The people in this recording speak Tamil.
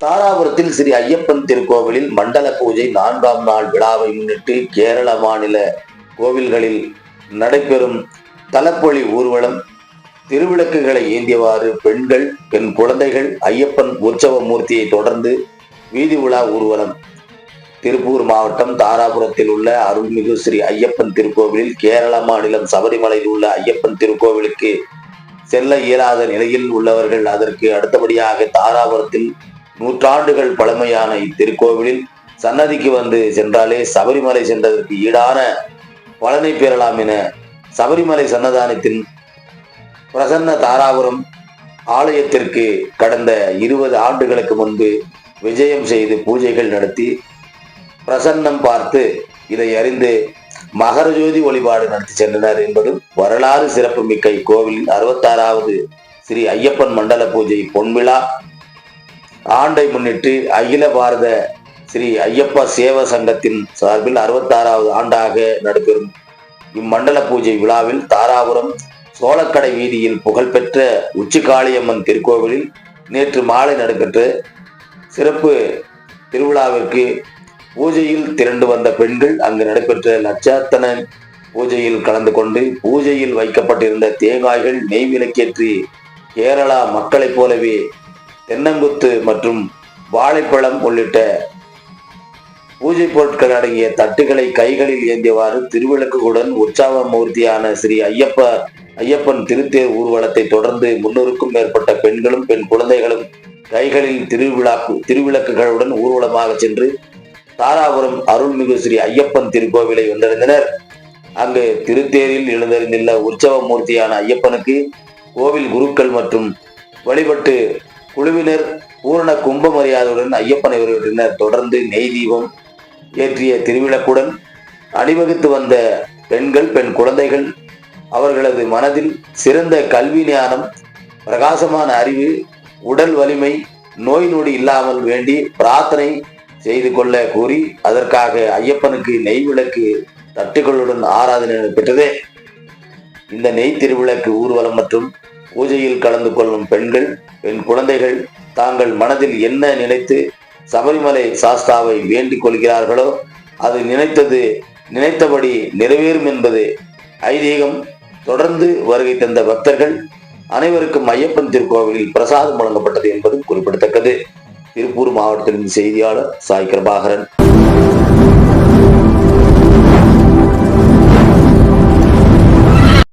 தாராபுரத்தில் ஸ்ரீ ஐயப்பன் திருக்கோவிலில் மண்டல பூஜை நான்காம் நாள் விழாவை முன்னிட்டு கேரள மாநில கோவில்களில் நடைபெறும் தலப்பொழி ஊர்வலம் திருவிளக்குகளை ஏந்தியவாறு பெண்கள் பெண் குழந்தைகள் ஐயப்பன் உற்சவ மூர்த்தியை தொடர்ந்து வீதி உலா ஊர்வலம் திருப்பூர் மாவட்டம் தாராபுரத்தில் உள்ள அருள்மிகு ஸ்ரீ ஐயப்பன் திருக்கோவிலில் கேரள மாநிலம் சபரிமலையில் உள்ள ஐயப்பன் திருக்கோவிலுக்கு செல்ல இயலாத நிலையில் உள்ளவர்கள் அதற்கு அடுத்தபடியாக தாராபுரத்தில் நூற்றாண்டுகள் பழமையான இத்திருக்கோவிலில் சன்னதிக்கு வந்து சென்றாலே சபரிமலை சென்றதற்கு ஈடான பலனை பெறலாம் என சபரிமலை சன்னதானத்தின் பிரசன்ன தாராபுரம் ஆலயத்திற்கு கடந்த இருபது ஆண்டுகளுக்கு முன்பு விஜயம் செய்து பூஜைகள் நடத்தி பிரசன்னம் பார்த்து இதை அறிந்து மகர ஜோதி வழிபாடு நடத்தி சென்றனர் என்பதும் வரலாறு சிறப்புமிக்க இக்கோவிலின் அறுபத்தாறாவது ஸ்ரீ ஐயப்பன் மண்டல பூஜை பொன்விழா. ஆண்டை முன்னிட்டு அகில பாரத ஸ்ரீ ஐயப்பா சேவ சங்கத்தின் சார்பில் அறுபத்தாறாவது ஆண்டாக நடைபெறும் இம்மண்டல பூஜை விழாவில் தாராபுரம் சோழக்கடை வீதியில் புகழ்பெற்ற உச்சிகாளியம்மன் திருக்கோவிலில் நேற்று மாலை நடைபெற்ற சிறப்பு திருவிழாவிற்கு பூஜையில் திரண்டு வந்த பெண்கள் அங்கு நடைபெற்ற லட்சாத்தன பூஜையில் கலந்து கொண்டு பூஜையில் வைக்கப்பட்டிருந்த தேங்காய்கள் நெய் விளக்கேற்றி கேரளா மக்களைப் போலவே தென்னங்குத்து மற்றும் வாழைப்பழம் உள்ளிட்ட பூஜை பொருட்கள் அடங்கிய தட்டுகளை கைகளில் ஏந்தியவாறு திருவிளக்குகளுடன் உற்சாக மூர்த்தியான ஸ்ரீ ஐயப்ப ஐயப்பன் திருத்தேர் ஊர்வலத்தை தொடர்ந்து முன்னூறுக்கும் மேற்பட்ட பெண்களும் பெண் குழந்தைகளும் கைகளில் திருவிழா திருவிளக்குகளுடன் ஊர்வலமாக சென்று தாராபுரம் அருள்மிகு ஸ்ரீ ஐயப்பன் திருக்கோவிலை வந்தடைந்தனர் அங்கு திருத்தேரில் எழுந்தறிந்துள்ள உற்சவ மூர்த்தியான ஐயப்பனுக்கு கோவில் குருக்கள் மற்றும் வழிபட்டு குழுவினர் பூரண கும்ப மரியாதையுடன் ஐயப்பனை வரவேற்றனர். தொடர்ந்து நெய் தீபம் ஏற்றிய திருவிளக்குடன் அணிவகுத்து வந்த பெண்கள் பெண் குழந்தைகள் அவர்களது மனதில் சிறந்த கல்வி ஞானம் பிரகாசமான அறிவு உடல் வலிமை நோய் நொடி இல்லாமல் வேண்டி பிரார்த்தனை செய்து கொள்ள கூறி அதற்காக ஐயப்பனுக்கு நெய் விளக்கு தட்டுகளுடன் ஆராதனை பெற்றதே. இந்த நெய் திருவிளக்கு ஊர்வலம் மற்றும் பூஜையில் கலந்து கொள்ளும் பெண்கள் பெண் குழந்தைகள் தாங்கள் மனதில் என்ன நினைத்து சபரிமலை சாஸ்தாவை வேண்டிக் கொள்கிறார்களோ அது நினைத்தது நினைத்தபடி நிறைவேறும் என்பது. ஐதீகம் தொடர்ந்து வருகை தந்த பக்தர்கள் அனைவருக்கும் ஐயப்பன் திருக்கோவிலில் பிரசாதம் வழங்கப்பட்டது என்பதும் குறிப்பிடத்தக்கது. திருப்பூர் மாவட்டத்திலிருந்து செய்தியாளர் சாய் கிருபாகரன்.